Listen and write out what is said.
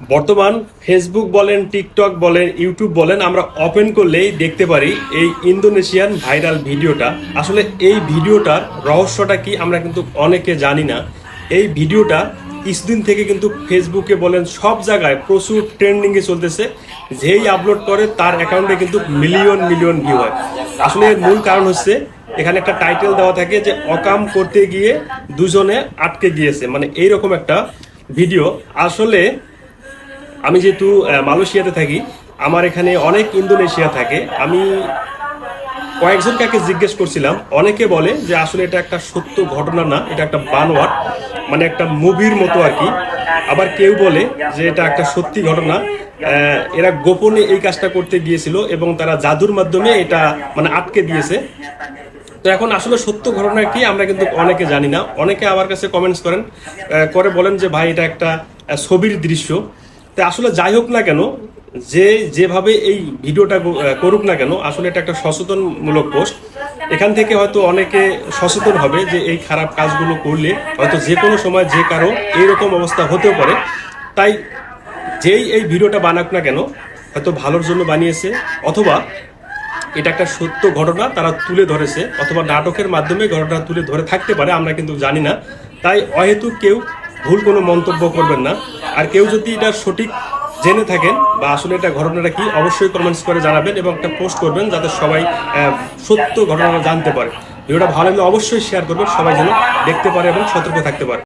বর্তমান ফেসবুক বলেন টিকটক বলেন ইউটিউব বলেন, আমরা ওপেন করলেই দেখতে পারি এই ইন্দোনেশিয়ান ভাইরাল ভিডিওটা। আসলে এই ভিডিওটার রহস্যটা কি আমরা কিন্তু অনেকে জানি না। এই ভিডিওটা কিছুদিন থেকে কিন্তু ফেসবুকে বলেন, সব জায়গায় প্রচুর ট্রেন্ডিংয়ে চলতেছে। যেই আপলোড করে তার অ্যাকাউন্টে কিন্তু মিলিয়ন মিলিয়ন ভিউ হয়। আসলে এর মূল কারণ হচ্ছে, এখানে একটা টাইটেল দেওয়া থাকে যে, অকাম করতে গিয়ে দুজনে আটকে গিয়েছে। মানে এইরকম একটা ভিডিও আসলে আমি যেহেতু মালয়েশিয়াতে থাকি, আমার এখানে অনেক ইন্দোনেশিয়া থাকে। আমি কয়েকজন কাকে জিজ্ঞেস করছিলাম, অনেকে বলে যে আসলে এটা একটা সত্য ঘটনা না, এটা একটা বানোয়াট মানে একটা মুভির মতো আর কি। আবার কেউ বলে যে এটা একটা সত্যি ঘটনা এরা গোপনে এই কাজটা করতে গিয়েছিল এবং তারা জাদুর মাধ্যমে এটা মানে আটকে দিয়েছে। তো এখন আসলে সত্য ঘটনা কি, আমরা কিন্তু অনেকে জানি না। অনেকে আমার কাছে কমেন্টস করেন করে বলেন যে ভাই, এটা একটা ছবির দৃশ্য। তো আসলে যাই হোক না কেন, যে যেভাবে এই ভিডিওটা করুক না কেন, আসলে এটা একটা সচেতনমূলক পোস্ট। এখান থেকে হয়তো অনেকে সচেতন হবে যে এই খারাপ কাজগুলো করলে হয়তো যে কোনো সময় যে কারও এইরকম অবস্থা হতেও পারে। তাই যেই এই ভিডিওটা বানাক না কেন, হয়তো ভালোর জন্য বানিয়েছে, অথবা এটা একটা সত্য ঘটনা তারা তুলে ধরেছে, অথবা নাটকের মাধ্যমে ঘটনা তুলে ধরে থাকতে পারে, আমরা কিন্তু জানি না। তাই অহেতু কেউ ভুল কোনো মন্তব্য করবেন না। আর কেউ যদি এটা সঠিক জেনে থাকেন বা আসলে এটা ঘটনাটা কি, অবশ্যই কমেন্টস করে জানাবেন এবং একটা পোস্ট করবেন যাতে সবাই সত্য ঘটনাটা জানতে পারে। ভিডিওটা ভালো লাগলে অবশ্যই শেয়ার করবেন, সবাই যেন দেখতে পারে এবং সতর্ক থাকতে পারে।